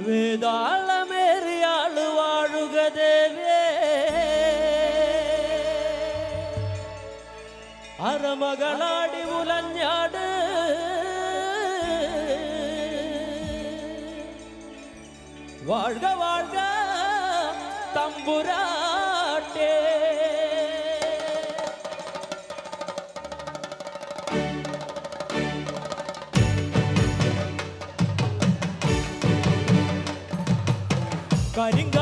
வேதாளமேறியாளு வாழுக தேவே. அறமகளாடி உலஞ்சாடு வாழ்க வாழ்க தம்புரா. കരിങ്ക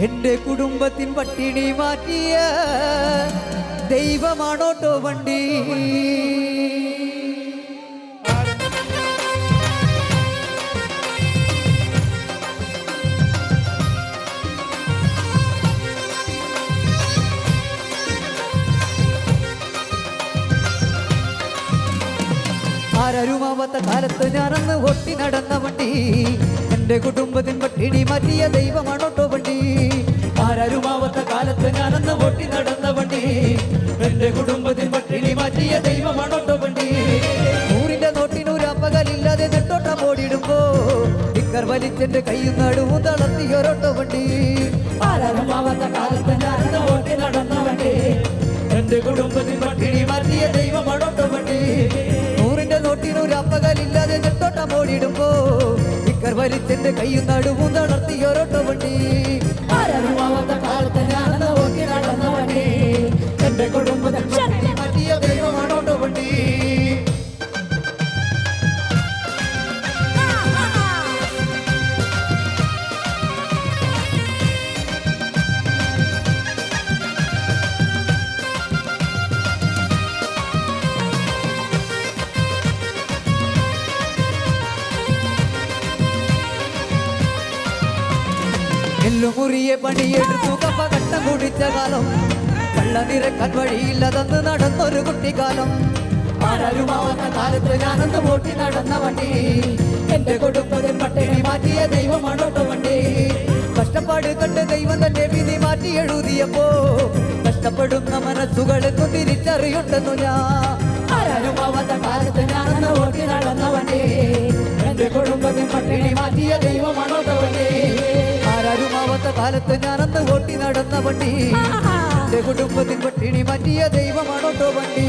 എന്റെ കുടുംബത്തിൻ പട്ടിണി മാറ്റിയ ദൈവമാണോട്ടോ വണ്ടി? ആരരുമാവാത്ത കാലത്ത് ഞാനന്ന് ഒട്ടി നടന്ന വണ്ടി എന്റെ കുടുംബത്തിൻ പട്ടിണി മാറ്റിയ ദൈവമാണ് ഓട്ടോ വണ്ടി ആരാരുമാവാത്ത കാലത്ത് ഞാനെന്ന് പൊട്ടി നടന്ന വണ്ടി. എന്റെ കുടുംബത്തിൻ പട്ടിണി മാറ്റിയ ദൈവമാണ് ഓട്ടോ വണ്ടി നൂറിന്റെ നോട്ടിനൂരാപ്പകലില്ലാതെ നെട്ടോട്ടം ഓടിയിടുമ്പോ ഇക്കർ വലിച്ചെന്റെ കൈയും നടുവും തളർത്തിയൊരോട്ടോ വണ്ടി ആരാരുമാവാത്ത കാലത്ത് നിന്റെ കൈ നടുവും തളർത്തി ഒരോട്ട വണ്ടി. കാലത്ത് ഞാൻ നോക്കി നടന്ന വണ്ടി എന്റെ കുടുംബത്തിൽ കൂലിക്ക് പണിയെടുത്തു. കപ്പ കട്ടം കുടിച്ച കാലം. കള്ള നിരക്കാൻ വഴിയില്ലതെന്ന് നടന്നൊരു കുട്ടിക്കാലം. ആരാരുമാവുന്ന എന്റെ കഷ്ടപ്പാട് കഷ്ടപ്പെടുന്ന മനസ്സുകൾക്ക് തിരിച്ചറിയുണ്ടെന്നു ഞാൻ. ആരാരുമാവാത്ത എന്റെ കുടുംബത്തിൽ പട്ടിണി മാറ്റിയ വണ്ടി. ആരാരുമാവാത്ത കാലത്ത് ഞാനന്ന് ഓട്ടി നടന്ന വണ്ടി. എന്റെ കുടുംബത്തിൽ പട്ടിണി മാറ്റിയ ദൈവമാണോട്ടോ വണ്ടി.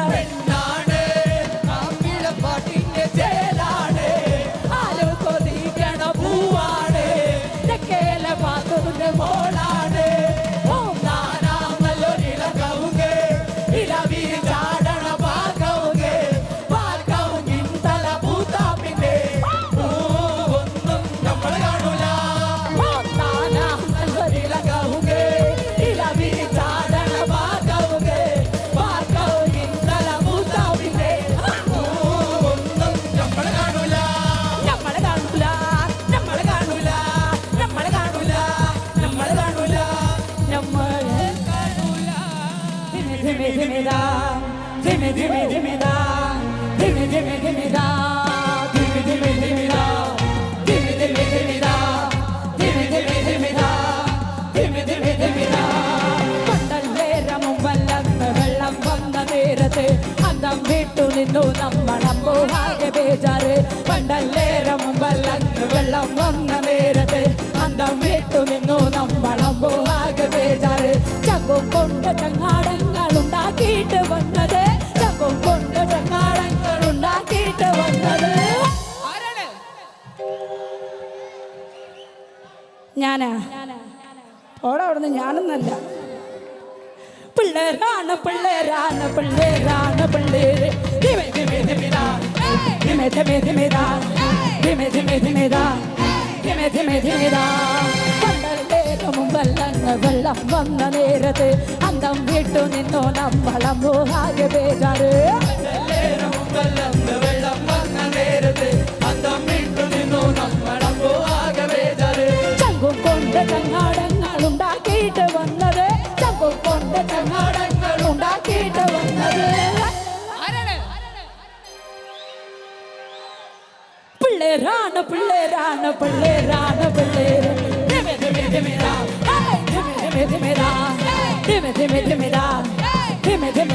ധിമി ധിമിതാ ധിമി ധിമി ധിമിതാ ധിമി ധിമി ധിമിതാ ധിമി ധിമി ധിമിതാ ധിമി ധിമി ധിമിതാ ധിമി ധിമി ധിമിതാ ധിമി ധിമി ധിമിതാ. പണ്ടല്ലേരമും വല്ലന്ന് വെള്ളം വന്ന നേരത്തെ അന്തം വിട്ടു നിന്നു നമ്മളമ്പോ ആകെ ബേജാറ്. പണ്ടല്ലേരമും വല്ലന്ന് വെള്ളം വന്ന നേരത്ത് ഞാനാ? ഓടെ അവിടുന്ന് ഞാനൊന്നല്ല. പിള്ളേരാണ് പിള്ളേരാണ് പിള്ളേരാണ് പിള്ളേര്. ധിമെ വെള്ളം വന്ന നേരത്ത് അന്തം വിട്ടു നിന്നോ നമ്മളം ആകെ ബേജാറ്. ചങ്ങാടങ്ങൾ ഉണ്ടാക്കിയിട്ട് വന്നത് ചങ്കും കൊണ്ട് ചങ്ങാടങ്ങൾ ഉണ്ടാക്കിയിട്ട് വന്നത് പിള്ളേരാണ് പിള്ളേരാണ് പിള്ളേരാണ് പിള്ളേര് ധിമെ ധിമെ ധിമിതാ ഹേയ്, ധിമെ ധിമെ ധിമിതാ ധിമെ ധിമെ ധിമിതാ ധിമെ ധിമെ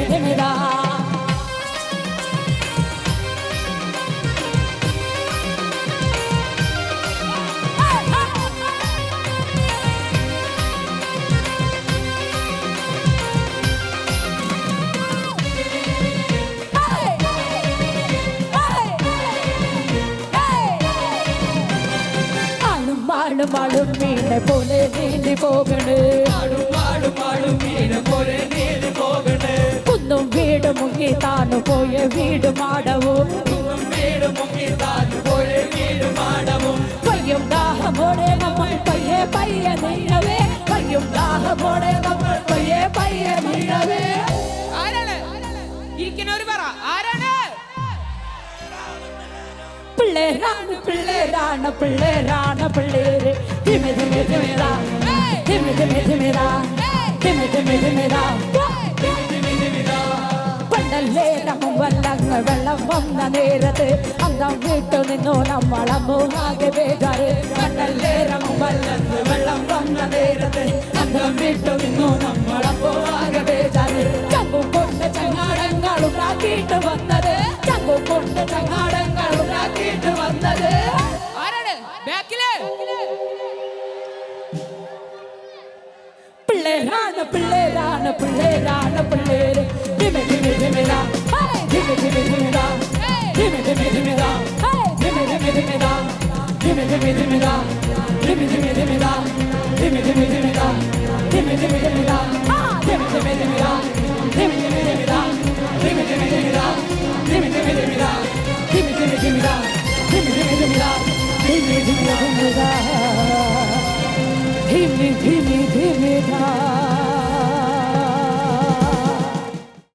പോലെ പോകണേ. കുന്നും വീട് മുങ്ങി താണു പോയ വീട് മാടവും? പയ്യും ദാഹമോടെ നമ്മൾ പയ്യെ പയ്യെ നീളവേ പയ്യും ദാഹമോടെ നമ്മൾ പയ്യെ പയ്യെ നീളവേ ആരാണ്? ഇരിക്കുന്നവര് പറ. ആരാണ്? പിള്ളേരാണ് പിള്ളേരാണ് പിള്ളേരാണ് പിള്ളേര്. ധിമി ധിമി ധിമിതാ ധിമി ധിമി ധിമിതാ ധിമി ധിമി ധിമിതാ പണ്ടല്ലേ നമ്മ വെള്ളങ്ങൾ വെള്ളം വന്ന നേരത്ത് അന്തം വിട്ടു നിന്നു നമ്മളമ്മൂഹാകെ ബേജാറ് പണ്ടല്ലേ നമ്മ വെള്ളങ്ങൾ വെള്ളം വന്ന നേരത്ത് അന്തം വിട്ടു നിന്നു നമ്മളമ്മൂഹാകെ ബേജാറ് ചങ്കും കൊണ്ട് ചങ്ങാടങ്ങൾ ഉണ്ടാക്കിയിട്ട് വന്നത് പിള്ളേരാണ് പിള്ളേരാണ് പിള്ളേരാണ് പിള്ളേര് ധിമി ധിമി ധിമിതാ ഹേയ് ധിമി ധിമി ധിമിതാ ധിമി ധിമി ധിമിതാ ഹേയ് ധിമി ധിമി ധിമിതാ ധിമി ധിമി ധിമിതാ ധിമി ധിമി ധിമിതാ ധിമി ധിമി ധിമിതാ ധിമി ധിമി ധിമിതാ ആ ധിമി ധിമി ധിമിതാ ധിമി ധിമി ധിമിതാ ധിമി ധിമി ധിമിതാ ധിമി ധിമി ധിമിതാ ധിമി ധിമി ധിമിതാ ധിമി ധിമി ധിമിതാ ധിമി ധിമി ധിമിതാ ധിമി ധിമി